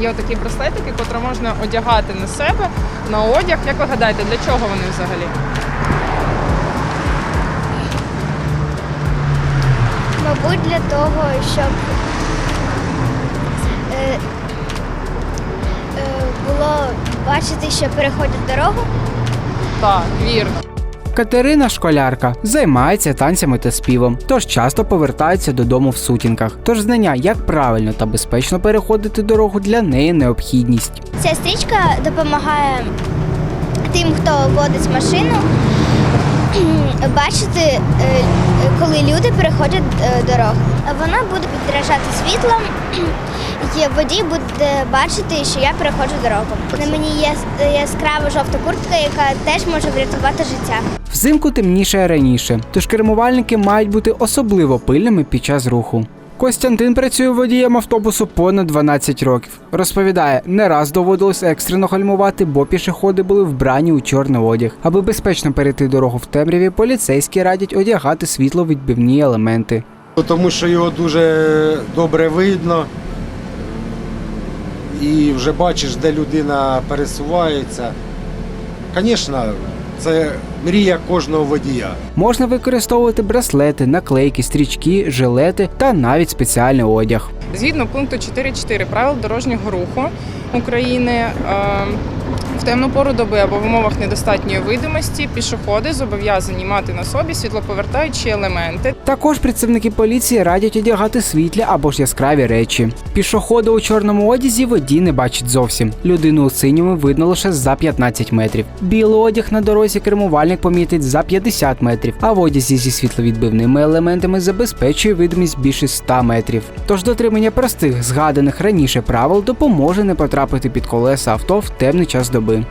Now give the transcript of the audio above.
Є такі браслетики, котрі можна одягати на себе, на одяг. Як ви гадаєте, для чого вони взагалі? Мабуть, для того, щоб е, е, було бачити, що переходять дорогу. Так, вірно. Катерина школярка займається танцями та співом, тож часто повертається додому в сутінках. Тож знання, як правильно та безпечно переходити дорогу, для неї необхідність. Ця стрічка допомагає тим, хто водить машину, бачити, е, коли люди переходять е, дорогу. Вона буде відражати світлом, водій буде бачити, що я переходжу дорогу. На мені є яскрава жовта куртка, яка теж може врятувати життя. Взимку темніше раніше, тож кермувальники мають бути особливо пильними під час руху. Костянтин працює водієм автобусу понад 12 років. Розповідає, не раз доводилось екстрено гальмувати, бо пішоходи були вбрані у чорний одяг. Аби безпечно перейти дорогу в темряві, поліцейські радять одягати світловідбивні елементи. Тому що його дуже добре видно. І вже бачиш, де людина пересувається. Звісно, це мрія кожного водія. Можна використовувати браслети, наклейки, стрічки, жилети та навіть спеціальний одяг. Згідно пункту 4.4 правил дорожнього руху України е, в темну пору доби або в умовах недостатньої видимості пішоходи зобов'язані мати на собі світлоповертаючі елементи. Також працівники поліції радять одягати світлі або ж яскраві речі. Пішоходи у чорному одязі водій не бачить зовсім. Людину у синьому видно лише за 15 метрів. Білий одяг на дорозі кермувальник помітить за 50 метрів, а в одязі зі світловідбивними елементами забезпечує видимість більше 100 метрів. Тож дотримання простих згаданих раніше правил допоможе не потрапити під колеса авто в темний час доби.